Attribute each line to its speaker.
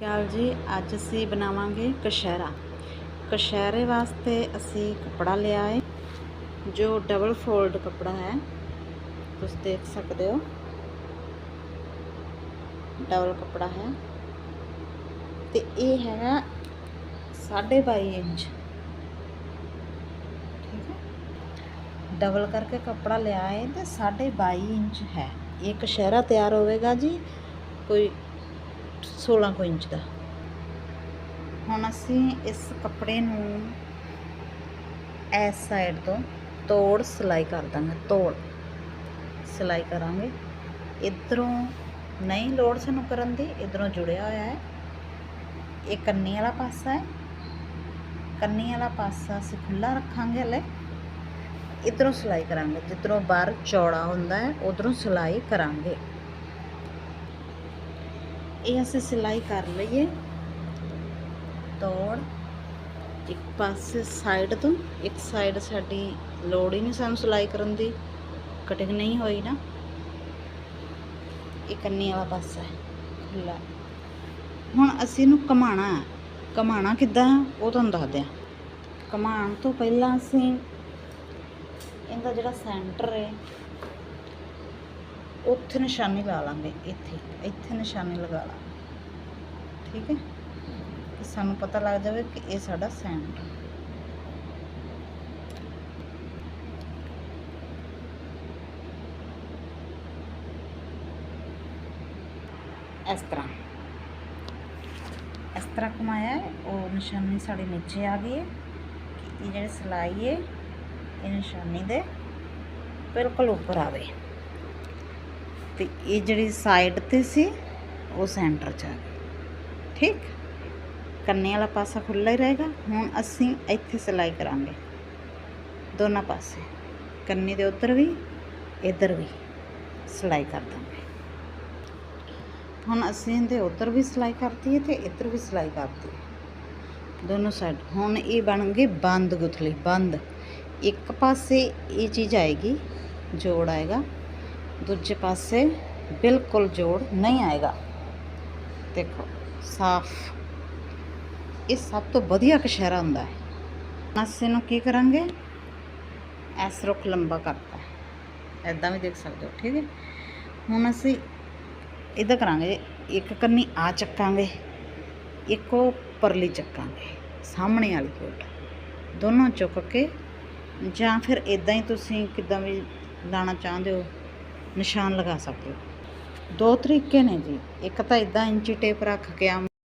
Speaker 1: ਖਿਆਲ ਜੀ? ਅੱਜ ਅਸੀਂ ਬਣਾਵਾਂਗੇ ਕਸ਼ਹਿਰਾ। ਕਸ਼ਹਿਰੇ ਵਾਸਤੇ ਅਸੀਂ ਕੱਪੜਾ ਲਿਆ ਹੈ ਜੋ ਡਬਲ ਫੋਲਡ ਕੱਪੜਾ ਹੈ। ਤੁਸੀਂ ਦੇਖ ਸਕਦੇ ਹੋ। ਡਬਲ ਕੱਪੜਾ ਹੈ। ਤੇ ਇਹ ਹੈਗਾ 22.5 ਇੰਚ। ਠੀਕ ਹੈ। ਡਬਲ ਕਰਕੇ ਕੱਪੜਾ ਲਿਆ ਹੈ ਤੇ 22.5 ਇੰਚ ਹੈ। ਇਹ ਕਸ਼ਹਿਰਾ ਤਿਆਰ ਹੋਵੇਗਾ ਜੀ। ਕੋਈ 16 ਕੁ ਇੰਚ ਦਾ। ਹੁਣ ਅਸੀਂ ਇਸ ਕੱਪੜੇ ਨੂੰ ਇਸ ਸਾਈਡ ਤੋਂ ਤੋੜ, ਸਿਲਾਈ ਕਰ ਦਾਂਗੇ, ਤੋੜ। ਸਿਲਾਈ ਕਰਾਂਗੇ। ਇਧਰੋਂ ਨਹੀਂ ਲੋੜ ਸਾਨੂੰ ਕਰਨ ਦੀ, ਇਧਰੋਂ ਜੁੜਿਆ ਹੋਇਆ ਹੈ। ਇਹ ਕੰਨੀ ਵਾਲਾ ਪਾਸਾ ਹੈ। ਕੰਨੀ ਵਾਲਾ ਪਾਸਾ ਅਸੀਂ ਖੁੱਲਾ ਰੱਖਾਂਗੇ ਹਲੇ। ਇਧਰੋਂ ਸਿਲਾਈ ਕਰਾਂਗੇ, ਜਿੱਧਰੋਂ ਬਾਹਰ ਚੌੜਾ ਹੁੰਦਾ ਹੈ, ਉਧਰੋਂ ਸਿਲਾਈ ਕਰਾਂਗੇ। ਇਹ ਅਸੀਂ ਸਿਲਾਈ ਕਰ ਲਈਏ। ਤੋੜ। ਇੱਕ ਪਾਸੇ ਸਾਈਡ ਤੋਂ, ਇੱਕ ਸਾਈਡ ਸਾਡੀ ਲੋੜ ਹੀ ਨਹੀਂ ਸਾਨੂੰ ਸਿਲਾਈ ਕਰਨ ਦੀ। ਕਟਿੰਗ ਨਹੀਂ ਹੋਈ ਨਾ। ਇਹ ਕੰਨੀ ਵਾਲਾ ਪਾਸਾ ਹੈ। ਖੁੱਲਾ ਹੁਣ ਅਸੀਂ ਇਹਨੂੰ ਕਮਾਣਾ ਹੈ। ਕਮਾਣਾ ਕਿੱਦਾਂ ਉਹ ਤੁਹਾਨੂੰ ਦੱਸਦੇ ਹਾਂ ਕਮਾਉਣ ਤੋਂ ਪਹਿਲਾਂ ਅਸੀਂ ਇਹਦਾ ਜਿਹੜਾ ਸੈਂਟਰ ਹੈ ਉੱਥੇ ਨਿਸ਼ਾਨੀ ਲਾ ਲਾਂਗੇ ਇੱਥੇ ਇੱਥੇ ਨਿਸ਼ਾਨੀ ਲਗਾ ਲਾਂਗੇ। ਠੀਕ ਹੈ? ਕਿ ਸਾਨੂੰ ਪਤਾ ਲੱਗ ਜਾਵੇ ਕਿ ਇਹ ਸਾਡਾ ਸੈਂਟਰ ਇਸ ਤਰ੍ਹਾਂ। ਇਸ ਤਰ੍ਹਾਂ ਘੁਮਾਇਆ ਹੈ, ਉਹ ਨਿਸ਼ਾਨੀ ਸਾਡੇ ਨੀਚੇ ਆ ਗਈ ਹੈ। ਕਿ ਇਹ ਜਿਹੜੀ ਸਿਲਾਈ ਹੈ ਇਹ ਨਿਸ਼ਾਨੀ ਦੇ ਬਿਲਕੁਲ ਉੱਪਰ ਆਵੇ ਤੇ ਇਹ ਜਿਹੜੀ ਸਾਈਡ ਤੇ ਸੀ, ਉਹ ਸੈਂਟਰ 'ਚ ਆ ਗਈ। ਠੀਕ? ਕੰਨੇ ਵਾਲਾ ਪਾਸਾ ਖੁੱਲ੍ਹਾ ਹੀ ਰਹੇਗਾ। ਹੁਣ ਅਸੀਂ ਇੱਥੇ ਸਿਲਾਈ ਕਰਾਂਗੇ। ਦੋਨਾਂ ਪਾਸੇ। ਕੰਨੇ ਦੇ ਉੱਧਰ ਵੀ, ਇੱਧਰ ਵੀ ਸਿਲਾਈ ਕਰ ਦਾਂਗੇ। ਹੁਣ ਅਸੀਂ ਇਹਦੇ ਉੱਧਰ ਵੀ ਸਿਲਾਈ ਕਰਤੀ ਹੈ ਤੇ ਇੱਧਰ ਵੀ ਸਿਲਾਈ ਕਰਤੀ ਹੈ ਦੋਨੋਂ ਸਾਈਡ ਹੁਣ ਇਹ ਬਣ ਗਈ ਬੰਦ ਗੁਥਲੀ। ਬੰਦ। ਇੱਕ ਪਾਸੇ ਇਹ ਚੀਜ਼ ਆਏਗੀ, ਜੋੜ ਆਏਗਾ। ਦੂਜੇ ਪਾਸੇ ਬਿਲਕੁਲ ਜੋੜ ਨਹੀਂ ਆਏਗਾ। ਦੇਖੋ, ਸਾਫ਼। ਇਹ ਸਭ ਤੋਂ ਵਧੀਆ ਕਸ਼ਹਿਰਾ ਹੁੰਦਾ ਹੈ। ਹੁਣ ਅਸੀਂ ਇਹਨੂੰ ਕੀ ਕਰਾਂਗੇ? ਐਸ ਰੁੱਖ ਲੰਬਾ ਕਰਤਾ ਐਦਾਂ ਵੀ ਦੇਖ ਸਕਦੇ ਹੋ, ਠੀਕ ਹੈ? ਹੁਣ ਅਸੀਂ ਇਹਦਾ ਕਰਾਂਗੇ, ਇੱਕ ਕੰਨੀ ਆ ਚੱਕਾਂਗੇ, ਇੱਕ ਉਹ ਪਰਲੀ ਚੱਕਾਂਗੇ, ਸਾਹਮਣੇ ਵਾਲੀ ਕੋਟ। ਦੋਨੋਂ ਚੁੱਕ ਕੇ ਜਾਂ ਫਿਰ ਇਦਾਂ ਹੀ ਤੁਸੀਂ ਕਿੱਦਾਂ ਵੀ ਲਾਣਾ ਚਾਹੁੰਦੇ ਹੋ। ਨਿਸ਼ਾਨ ਲਗਾ ਸਕਦੇ ਹੋ। ਦੋ ਤਰੀਕੇ ਨੇ ਜੀ। ਇੱਕ ਤਾਂ ਇੱਦਾਂ ਇੰਚੀ ਟੇਪ ਰੱਖ ਕੇ ਆਮ